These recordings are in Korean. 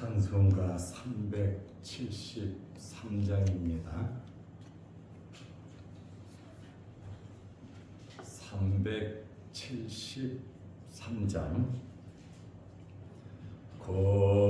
찬송가 373장입니다. 373장 고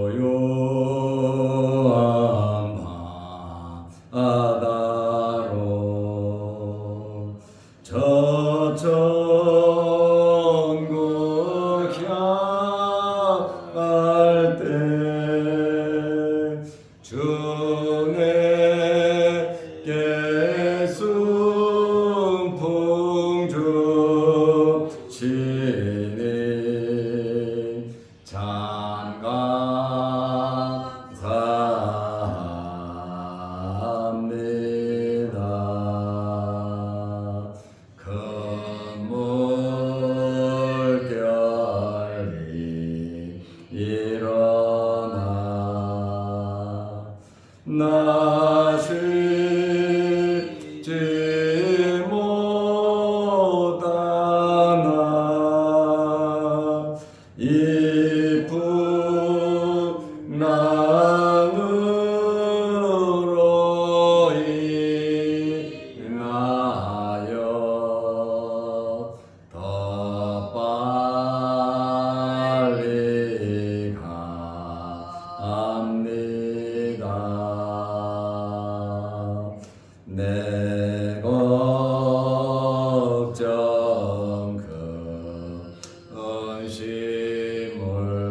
그 근심을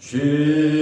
주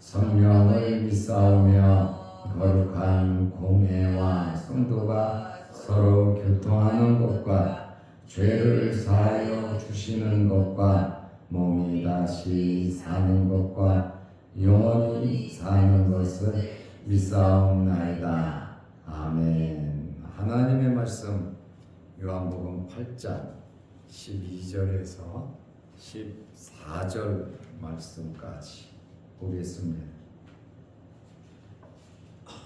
성령을 믿사오며 거룩한 공회와 성도가 서로 교통하는 것과 죄를 사하여 주시는 것과 몸이 다시 사는 것과 영원히 사는 것을 믿사옵나이다. 아멘. 하나님의 말씀 요한복음 8장 12절에서 14절 말씀까지 보겠습니다.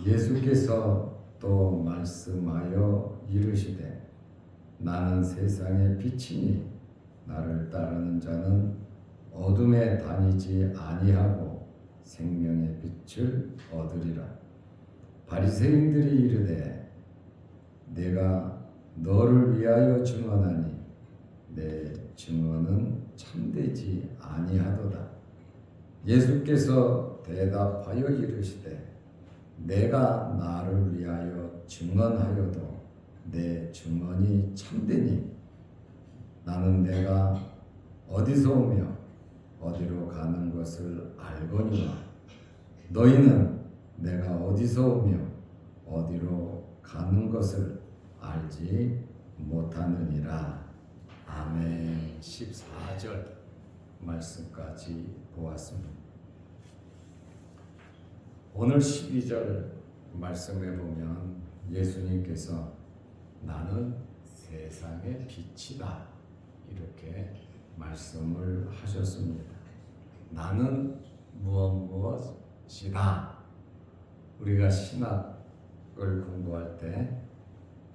예수께서 또 말씀하여 이르시되 나는 세상의 빛이니 나를 따르는 자는 어둠에 다니지 아니하고 생명의 빛을 얻으리라. 바리새인들이 이르되 내가 너를 위하여 증언하니 내 증언은 참되지 아니하도다. 예수께서 대답하여 이르시되 내가 나를 위하여 증언하여도 내 증언이 참되니 나는 내가 어디서 오며 어디로 가는 것을 알거니와 너희는 내가 어디서 오며 어디로 가는 것을 알지 못하느니라. 아멘. 14절 말씀까지 보았습니다. 오늘 12절 말씀에 보면 예수님께서 나는 세상의 빛이다. 이렇게 말씀을 하셨습니다. 나는 무엇 무엇이다. 우리가 신학을 공부할 때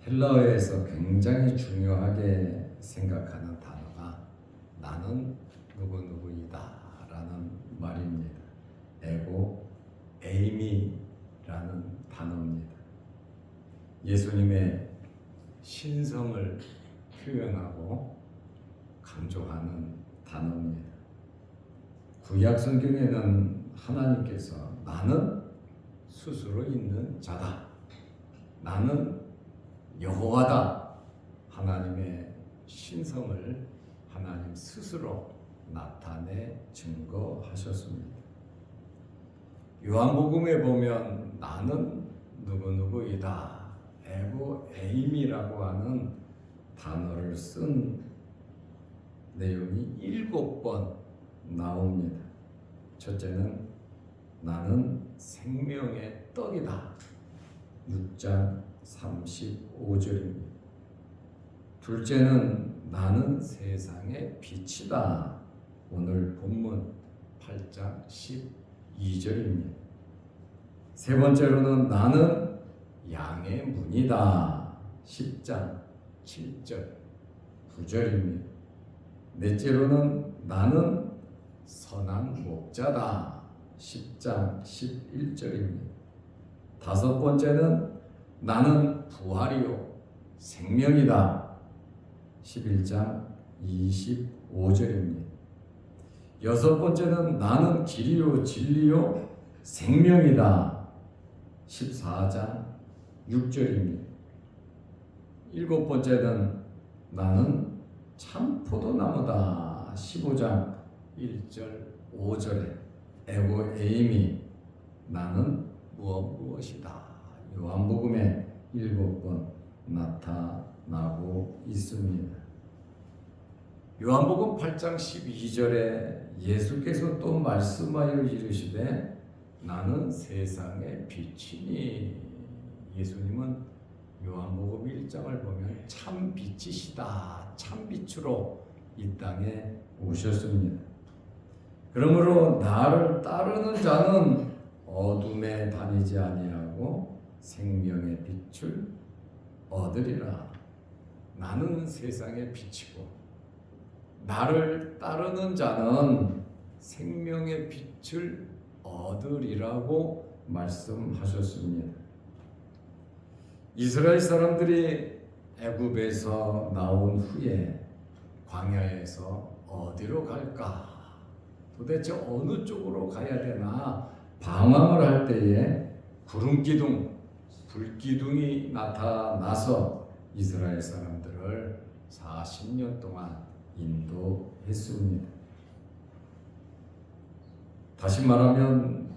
헬라어에서 굉장히 중요하게 생각하는 단어가 나는 누구누구이다라는 말입니다. 에고 에이미라는 단어입니다. 예수님의 신성을 표현하고 강조하는 단어입니다. 구약 성경에는 하나님께서 나는 스스로 있는 자다. 나는 여호와다. 하나님의 신성을 하나님 스스로 나타내 증거하셨습니다. 요한복음에 보면 나는 누구누구이다. 에고 에임이라고 하는 단어를 쓴 내용이 일곱 번 나옵니다. 첫째는 나는 생명의 떡이다. 6장 35절입니다. 둘째는 나는 세상의 빛이다. 오늘 본문 8장 12절입니다. 세 번째로는 나는 양의 문이다. 10장 7절 9절입니다. 넷째로는 나는 선한 목자다. 10장 11절입니다. 다섯 번째는 나는 부활이요 생명이다. 11장 25절입니다. 여섯 번째는 나는 길이요 진리요 생명이다. 14장 6절입니다. 일곱 번째는 나는 참 포도나무다. 15장 1절 5절에 에고 에임이 나는 무엇 무엇이다. 요한복음에 일곱 번 나타나고 있습니다. 요한복음 8장 12절에 예수께서 또 말씀하여 이르시되 나는 세상의 빛이니 예수님은 요한복음 1장을 보면 참 빛이시다. 참 빛으로 이 땅에 오셨습니다. 그러므로 나를 따르는 자는 어둠에 다니지 아니하고 생명의 빛을 얻으리라. 나는 세상의 빛이고 나를 따르는 자는 생명의 빛을 얻으리라고 말씀하셨습니다. 이스라엘 사람들이 애굽에서 나온 후에 광야에서 어디로 갈까? 도대체 어느 쪽으로 가야 되나 방황을 할 때에 구름 기둥, 불 기둥이 나타나서 이스라엘 사람들을 40년 동안 인도했습니다. 다시 말하면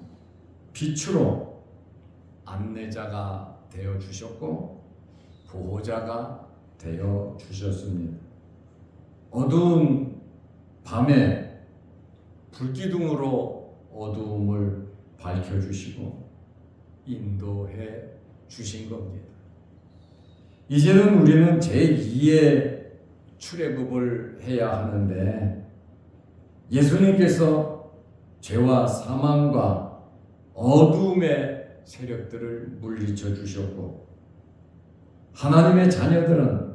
빛으로 안내자가 되어 주셨고 보호자가 되어 주셨습니다. 어두운 밤에 불기둥으로 어두움을 밝혀 주시고 인도해 주신 겁니다. 이제는 우리는 제2의 출애굽을 해야 하는데 예수님께서 죄와 사망과 어둠의 세력들을 물리쳐 주셨고 하나님의 자녀들은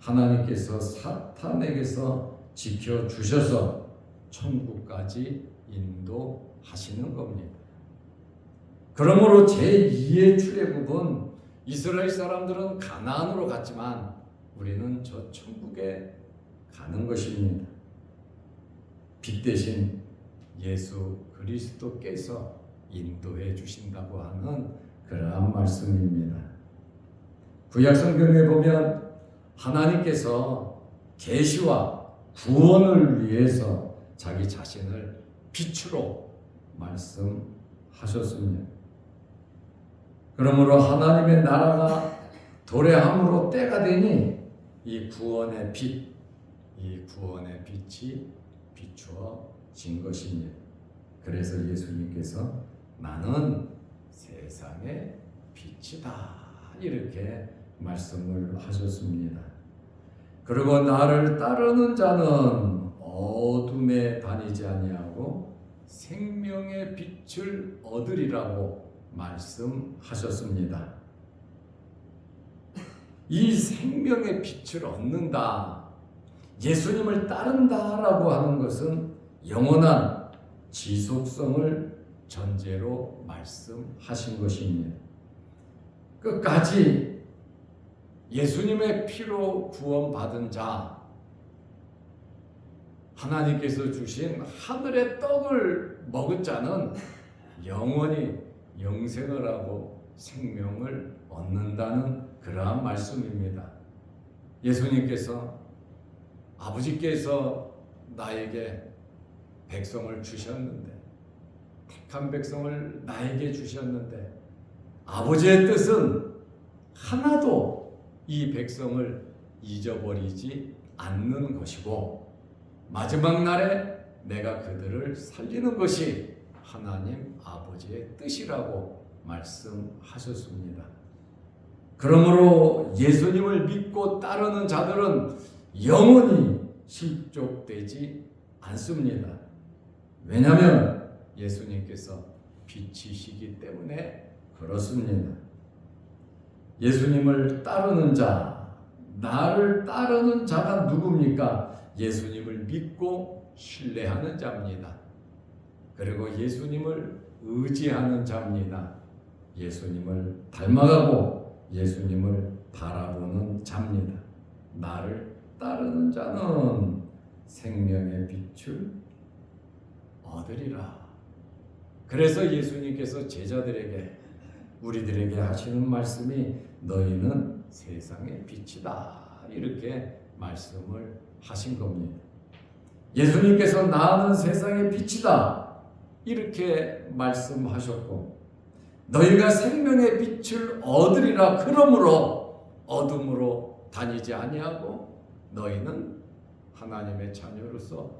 하나님께서 사탄에게서 지켜 주셔서 천국까지 인도하시는 겁니다. 그러므로 제2의 출애굽은 이스라엘 사람들은 가나안으로 갔지만 우리는 저 천국에 가는 것입니다. 빛 대신 예수 그리스도께서 인도해 주신다고 하는 그러한 말씀입니다. 구약 성경에 보면 하나님께서 계시와 구원을 위해서 자기 자신을 빛으로 말씀하셨습니다. 그러므로 하나님의 나라가 도래함으로 때가 되니 이 구원의 빛, 이 구원의 빛이 비추어진 것입니다. 그래서 예수님께서 나는 세상의 빛이다 이렇게 말씀을 하셨습니다. 그리고 나를 따르는 자는 어둠에 다니지 아니하고 생명의 빛을 얻으리라고 말씀하셨습니다. 이 생명의 빛을 얻는다. 예수님을 따른다라고 하는 것은 영원한 지속성을 전제로 말씀하신 것입니다. 끝까지 예수님의 피로 구원받은 자, 하나님께서 주신 하늘의 떡을 먹은 자는 영원히 영생을 하고 생명을 얻는다는 그러한 말씀입니다. 예수님께서 아버지께서 나에게 백성을 주셨는데 택한 백성을 나에게 주셨는데 아버지의 뜻은 하나도 이 백성을 잊어버리지 않는 것이고 마지막 날에 내가 그들을 살리는 것이 하나님 아버지의 뜻이라고 말씀하셨습니다. 그러므로 예수님을 믿고 따르는 자들은 영원히 실족되지 않습니다. 왜냐하면 예수님께서 빛이시기 때문에 그렇습니다. 예수님을 따르는 자, 나를 따르는 자가 누굽니까? 예수님을 믿고 신뢰하는 자입니다. 그리고 예수님을 의지하는 자입니다. 예수님을 닮아가고 예수님을 바라보는 자입니다. 나를 따르는 자는 생명의 빛을 얻으리라. 그래서 예수님께서 제자들에게 우리들에게 하시는 말씀이 너희는 세상의 빛이다. 이렇게 말씀을 하신 겁니다. 예수님께서 나는 세상의 빛이다. 이렇게 말씀하셨고 너희가 생명의 빛을 얻으리라 그러므로 어둠으로 다니지 아니하고 너희는 하나님의 자녀로서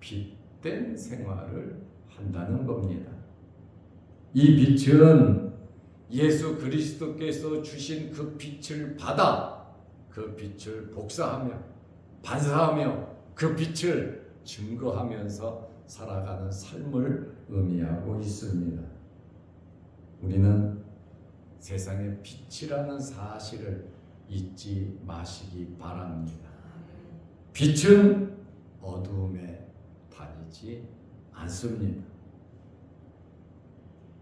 빛된 생활을 한다는 겁니다. 이 빛은 예수 그리스도께서 주신 그 빛을 받아 그 빛을 복사하며 반사하며 그 빛을 증거하면서 살아가는 삶을 의미하고 있습니다. 우리는 세상의 빛이라는 사실을 잊지 마시기 바랍니다. 빛은 어두움에 다니지 않습니다.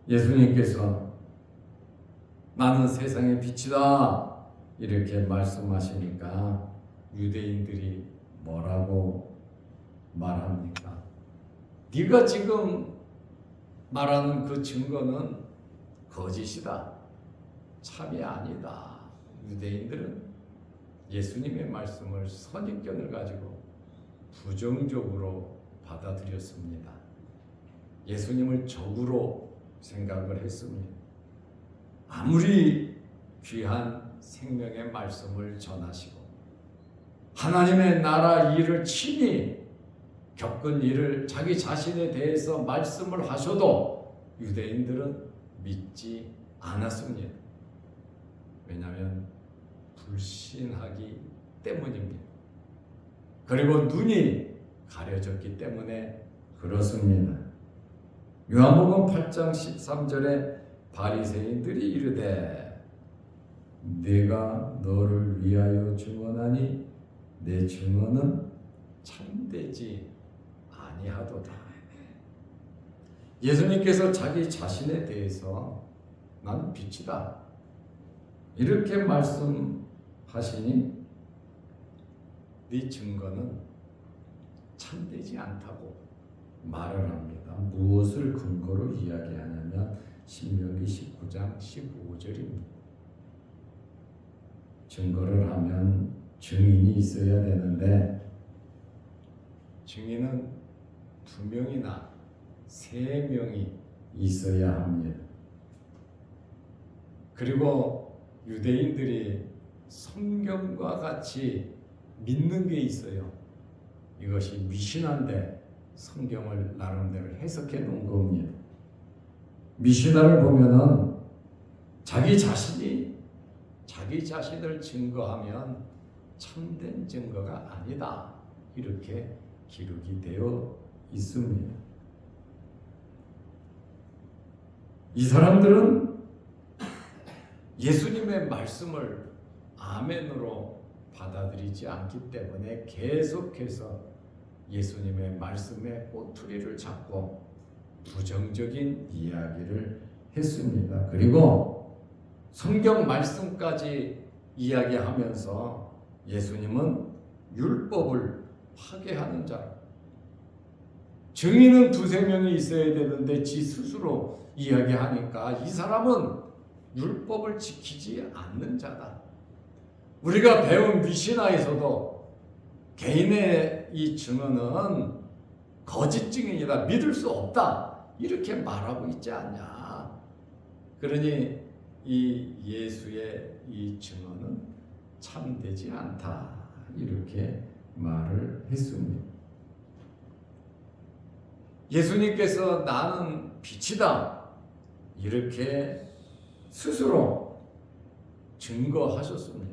예수님께서 나는 세상의 빛이다 이렇게 말씀하시니까 유대인들이 뭐라고 말합니까? 네가 지금 말하는 그 증거는 거짓이다. 참이 아니다. 유대인들은 예수님의 말씀을 선입견을 가지고 부정적으로 받아들였습니다. 예수님을 적으로 생각을 했습니다. 아무리 귀한 생명의 말씀을 전하시고 하나님의 나라 일을 친히 겪은 일을 자기 자신에 대해서 말씀을 하셔도 유대인들은 믿지 않았습니다. 왜냐하면 불신하기 때문입니다. 그리고 눈이 가려졌기 때문에 그렇습니다. 요한복음 8장 13절에 바리새인들이 이르되 내가 너를 위하여 증언하니 내 증언은 참되지 아니하도다. 예수님께서 자기 자신에 대해서 나는 빛이다. 이렇게 말씀하시니 네 증거는 참되지 않다고 말을 합니다. 무엇을 근거로 이야기하냐면 신명기 19장 15절입니다. 증거를 하면 증인이 있어야 되는데 증인은 두 명이나 세 명이 있어야 합니다. 그리고 유대인들이 성경과 같이 믿는 게 있어요. 이것이 미신한데 성경을 나름대로 해석해 놓은 겁니다. 미신화를 보면은 자기 자신이 자기 자신을 증거하면 참된 증거가 아니다. 이렇게 기록이 되어 있습니다. 이 사람들은 예수님의 말씀을 아멘으로 받아들이지 않기 때문에 계속해서 예수님의 말씀에 꼬투리를 잡고 부정적인 이야기를 했습니다. 그리고 성경 말씀까지 이야기하면서 예수님은 율법을 파괴하는 자. 증인은 두세 명이 있어야 되는데 지 스스로 이야기하니까 이 사람은 율법을 지키지 않는 자다. 우리가 배운 미신화에서도 개인의 이 증언은 거짓 증인이다. 믿을 수 없다. 이렇게 말하고 있지 않냐. 그러니 이 예수의 이 증언은 참되지 않다. 이렇게 말을 했습니다. 예수님께서 나는 빛이다. 이렇게 스스로 증거하셨습니다.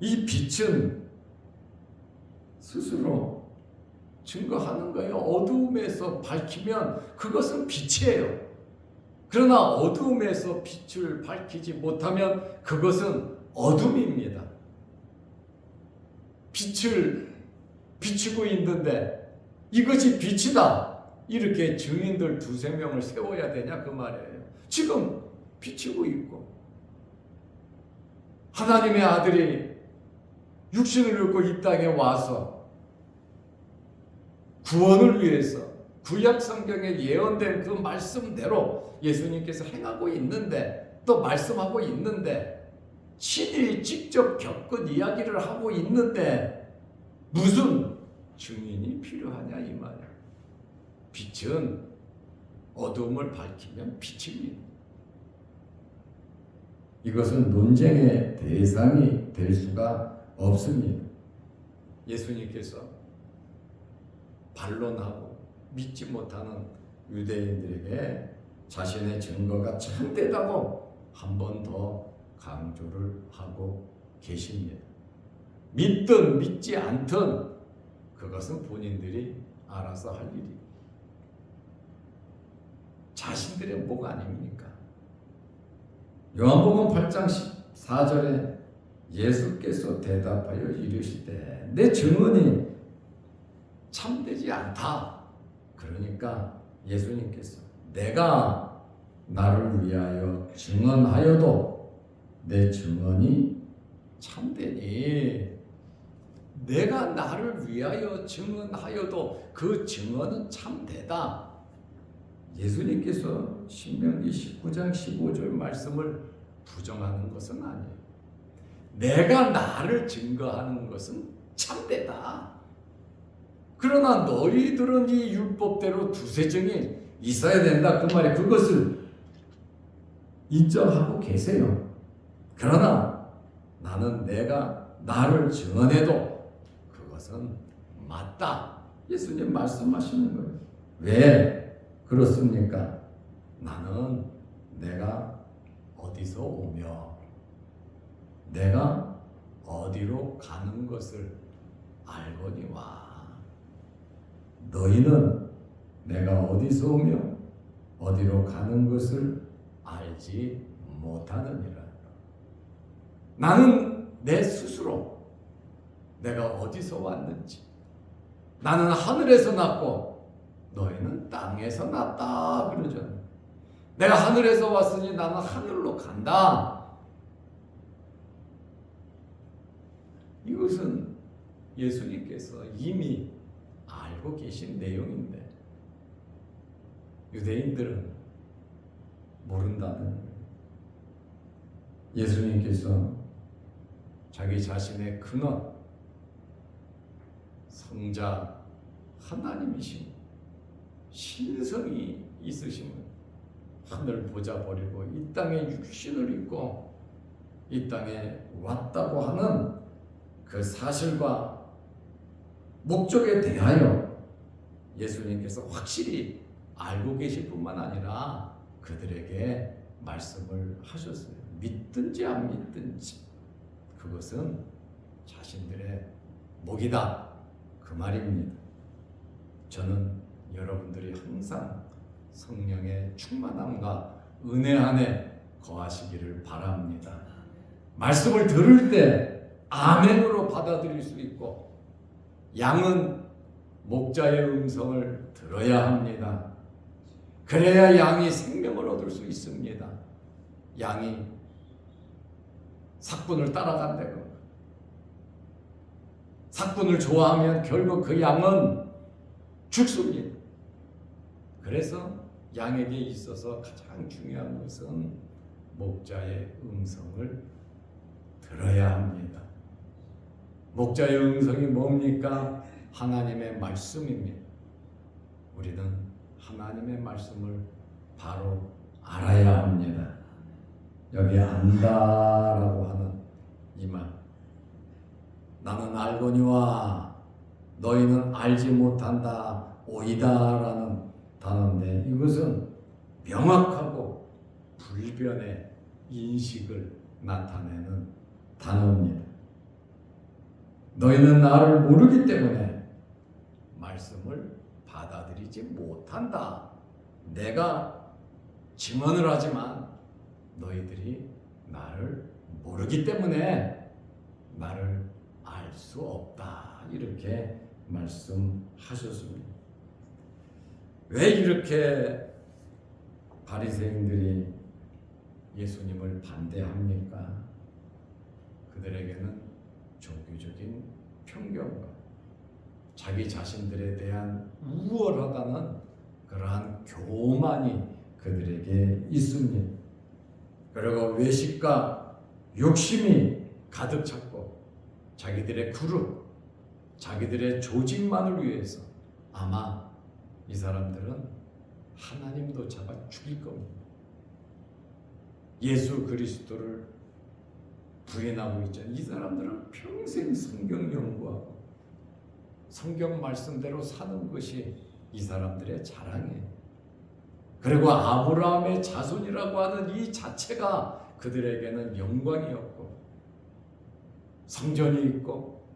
이 빛은 스스로 증거하는 거예요. 어두움에서 밝히면 그것은 빛이에요. 그러나 어두움에서 빛을 밝히지 못하면 그것은 어둠입니다. 빛을 비추고 있는데 이것이 빛이다. 이렇게 증인들 두세 명을 세워야 되냐 그 말이에요. 지금 비추고 있고 하나님의 아들이 육신을 입고 이 땅에 와서 구원을 위해서 구약 성경에 예언된 그 말씀대로 예수님께서 행하고 있는데 또 말씀하고 있는데 신이 직접 겪은 이야기를 하고 있는데 무슨 증인이 필요하냐 이 말이야. 빛은 어둠을 밝히면 빛입니다. 이것은 논쟁의 대상이 될 수가 없습니다. 예수님께서 반론하고 믿지 못하는 유대인들에게 자신의 증거가 참되다고 한 번 더 강조를 하고 계십니다. 믿든 믿지 않든 그것은 본인들이 알아서 할 일이 자신들의 목 아닙니까? 요한복음 8장 14절에 예수께서 대답하여 이르시되 내 증언이 참되지 않다. 그러니까 예수님께서 내가 나를 위하여 증언하여도 내 증언이 참되니 내가 나를 위하여 증언하여도 그 증언은 참되다. 예수님께서 신명기 19장 15절 말씀을 부정하는 것은 아니에요. 내가 나를 증거하는 것은 참되다. 그러나 너희들은 이 율법대로 두세 증이 있어야 된다. 그 말에 그것을 인정하고 계세요. 그러나 나는 내가 나를 증언해도 그것은 맞다. 예수님 말씀하시는 거예요. 왜 그렇습니까? 나는 내가 어디서 오며 내가 어디로 가는 것을 알거니와 너희는 내가 어디서 오며 어디로 가는 것을 알지 못하느니라. 나는 내 스스로 내가 어디서 왔는지 나는 하늘에서 났고 너희는 땅에서 났다 그러죠. 내가 하늘에서 왔으니 나는 하늘로 간다. 이것은 예수님께서 이미 알고 계신 내용인데 유대인들은 모른다는. 예수님께서 자기 자신의 근원 성자 하나님이신 신성이 있으심을 하늘 보자 버리고 이 땅에 육신을 입고 이 땅에 왔다고 하는 그 사실과 목적에 대하여 예수님께서 확실히 알고 계실 뿐만 아니라 그들에게 말씀을 하셨어요. 믿든지 안 믿든지 그것은 자신들의 목이다. 그 말입니다. 저는 여러분들이 항상 성령의 충만함과 은혜 안에 거하시기를 바랍니다. 말씀을 들을 때 아멘으로 받아들일 수 있고 양은 목자의 음성을 들어야 합니다. 그래야 양이 생명을 얻을 수 있습니다. 양이 삭분을 따라간다고. 삭분을 좋아하면 결국 그 양은 죽습니다. 그래서 양에게 있어서 가장 중요한 것은 목자의 음성을 들어야 합니다. 목자의 음성이 뭡니까? 하나님의 말씀입니다. 우리는 하나님의 말씀을 바로 알아야 합니다. 여기 안다라고 하는 이 말. 나는 알거니와 너희는 알지 못한다 오이다라는 단어인데 이것은 명확하고 불변의 인식을 나타내는 단어입니다. 너희는 나를 모르기 때문에 말씀을 받아들이지 못한다. 내가 증언을 하지만 너희들이 나를 모르기 때문에 나를 알 수 없다. 이렇게 말씀하셨습니다. 왜 이렇게 바리새인들이 예수님을 반대합니까? 그들에게는 종교적인 편견과 자기 자신들에 대한 우월하다는 그러한 교만이 그들에게 있습니다. 그리고 외식과 욕심이 가득 찼고 자기들의 그룹, 자기들의 조직만을 위해서 아마 이 사람들은 하나님도 잡아 죽일 겁니다. 예수 그리스도를 부인하고 있잖아요. 이 사람들은 평생 성경 연구하고 성경 말씀대로 사는 것이 이 사람들의 자랑이에요. 그리고 아브라함의 자손이라고 하는 이 자체가 그들에게는 영광이었고 성전이 있고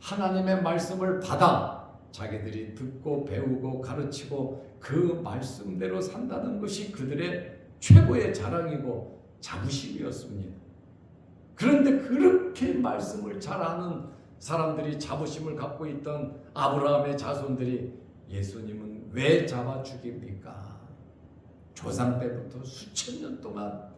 하나님의 말씀을 받아 자기들이 듣고 배우고 가르치고 그 말씀대로 산다는 것이 그들의 최고의 자랑이고 자부심이었습니다. 그런데 그렇게 말씀을 잘하는 사람들이 자부심을 갖고 있던 아브라함의 자손들이 예수님은 왜 잡아 죽입니까? 조상 때부터 수천 년 동안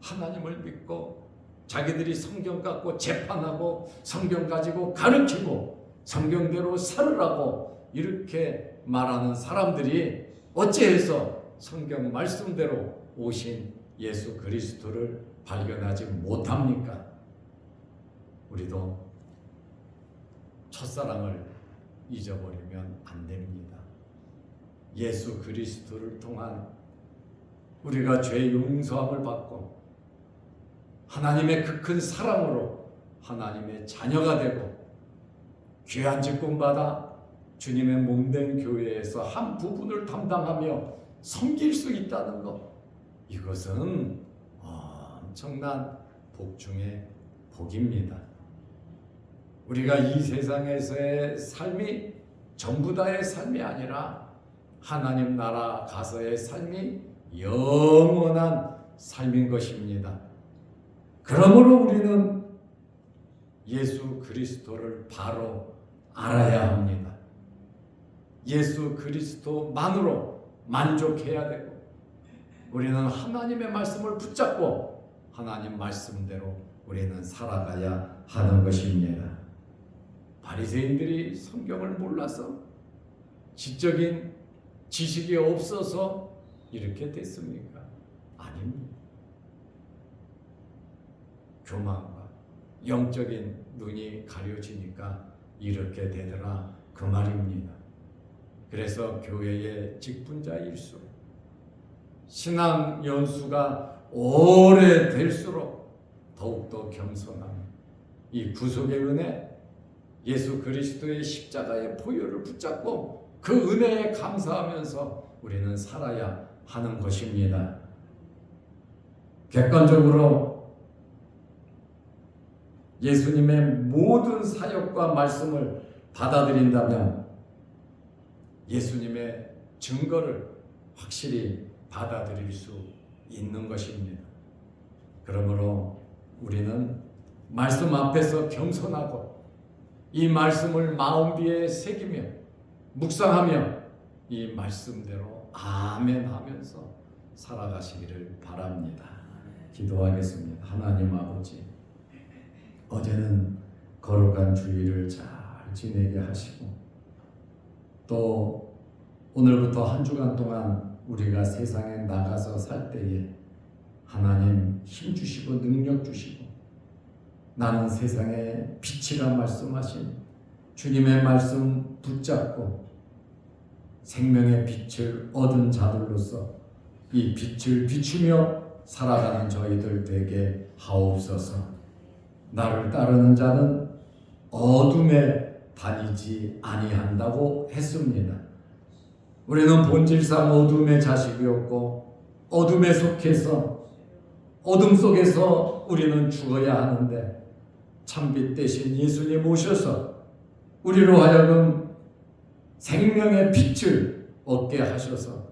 하나님을 믿고 자기들이 성경 갖고 재판하고 성경 가지고 가르치고 성경대로 살으라고 이렇게 말하는 사람들이 어찌해서 성경 말씀대로 오신 예수 그리스도를 발견하지 못합니까? 우리도 첫사랑을 잊어버리면 안 됩니다. 예수 그리스도를 통한 우리가 죄 용서함을 받고 하나님의 그 큰 사랑으로 하나님의 자녀가 되고 귀한 직분 받아 주님의 몸된 교회에서 한 부분을 담당하며 섬길 수 있다는 것 이것은 엄청난 복 중의 복입니다. 우리가 이 세상에서의 삶이 전부 다의 삶이 아니라 하나님 나라 가서의 삶이 영원한 삶인 것입니다. 그러므로 우리는 예수 그리스도를 바로 알아야 합니다. 예수 그리스도만으로 만족해야 되고 우리는 하나님의 말씀을 붙잡고 하나님 말씀대로 우리는 살아가야 하는 것입니다. 바리새인들이 성경을 몰라서 지적인 지식이 없어서 이렇게 됐습니까? 아닙니다. 교만과 영적인 눈이 가려지니까 이렇게 되더라 그 말입니다. 그래서 교회의 직분자일수록 신앙 연수가 오래될수록 더욱더 겸손함 이 구속의 은혜 예수 그리스도의 십자가의 보혈을 붙잡고 그 은혜에 감사하면서 우리는 살아야 하는 것입니다. 객관적으로 예수님의 모든 사역과 말씀을 받아들인다면 예수님의 증거를 확실히 받아들일 수 있는 것입니다. 그러므로 우리는 말씀 앞에서 겸손하고 이 말씀을 마음 비에 새기며 묵상하며 이 말씀대로 아멘 하면서 살아가시기를 바랍니다. 기도하겠습니다. 하나님 아버지, 어제는 거룩한 주일을 잘 지내게 하시고, 또 오늘부터 한 주간 동안 우리가 세상에 나가서 살 때에 하나님 힘 주시고 능력 주시고, 나는 세상의 빛이라 말씀하신 주님의 말씀 붙잡고 생명의 빛을 얻은 자들로서 이 빛을 비추며 살아가는 저희들 되게 하옵소서. 나를 따르는 자는 어둠에 다니지 아니한다고 했습니다. 우리는 본질상 어둠의 자식이었고 어둠에 속해서 어둠 속에서 우리는 죽어야 하는데 참빛 대신 예수님 오셔서 우리로 하여금 생명의 빛을 얻게 하셔서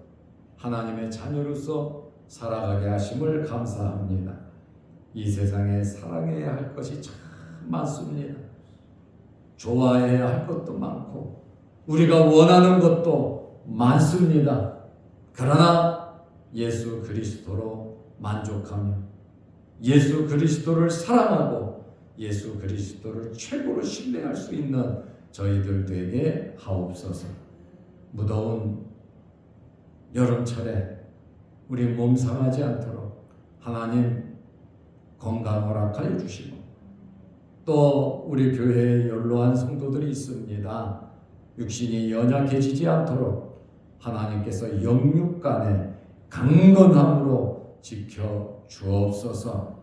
하나님의 자녀로서 살아가게 하심을 감사합니다. 이 세상에 사랑해야 할 것이 참 많습니다. 좋아해야 할 것도 많고 우리가 원하는 것도 많습니다. 그러나 예수 그리스도로 만족하며 예수 그리스도를 사랑하고 예수 그리스도를 최고로 신뢰할 수 있는 저희들 되게 하옵소서. 무더운 여름철에 우리 몸 상하지 않도록 하나님 건강 허락하여 주시고 또 우리 교회에 연로한 성도들이 있습니다. 육신이 연약해지지 않도록 하나님께서 영육간에 강건함으로 지켜 주옵소서.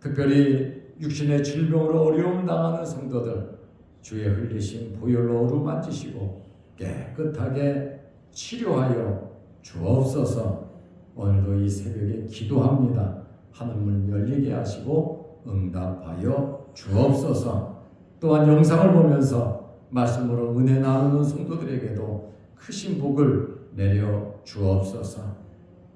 특별히 육신의 질병으로 어려움 당하는 성도들 주의 흘리신 보혈로 어루만지시고 깨끗하게 치료하여 주옵소서. 오늘도 이 새벽에 기도합니다. 하늘문 열리게 하시고 응답하여 주옵소서. 또한 영상을 보면서 말씀으로 은혜 나누는 성도들에게도 크신 복을 내려 주옵소서.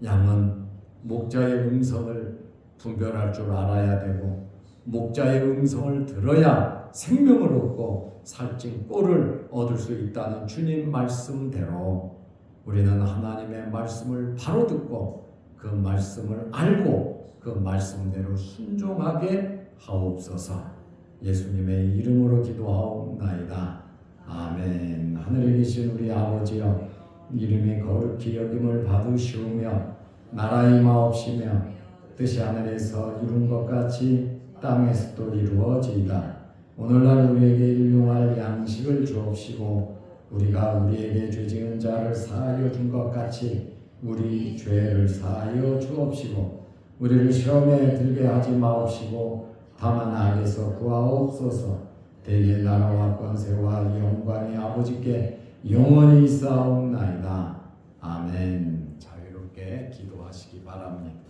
양은 목자의 음성을 분별할 줄 알아야 되고 목자의 음성을 들어야 생명을 얻고 살찐 꼴을 얻을 수 있다는 주님 말씀대로 우리는 하나님의 말씀을 바로 듣고 그 말씀을 알고 그 말씀대로 순종하게 하옵소서. 예수님의 이름으로 기도하옵나이다. 아멘. 하늘에 계신 우리 아버지여 이름이 거룩히 여김을 받으시오며 나라의 마옵시며 뜻이 하늘에서 이룬 것 같이 땅에서도 이루어지이다. 오늘날 우리에게 일용할 양식을 주옵시고 우리가 우리에게 죄 지은 자를 사하여 준 것 같이 우리 죄를 사하여 주옵시고 우리를 시험에 들게 하지 마옵시고 다만 악에서 구하옵소서. 대개 나라와 권세와 영광이 아버지께 영원히 싸움나이다. 아멘. 자유롭게 기도하시기 바랍니다.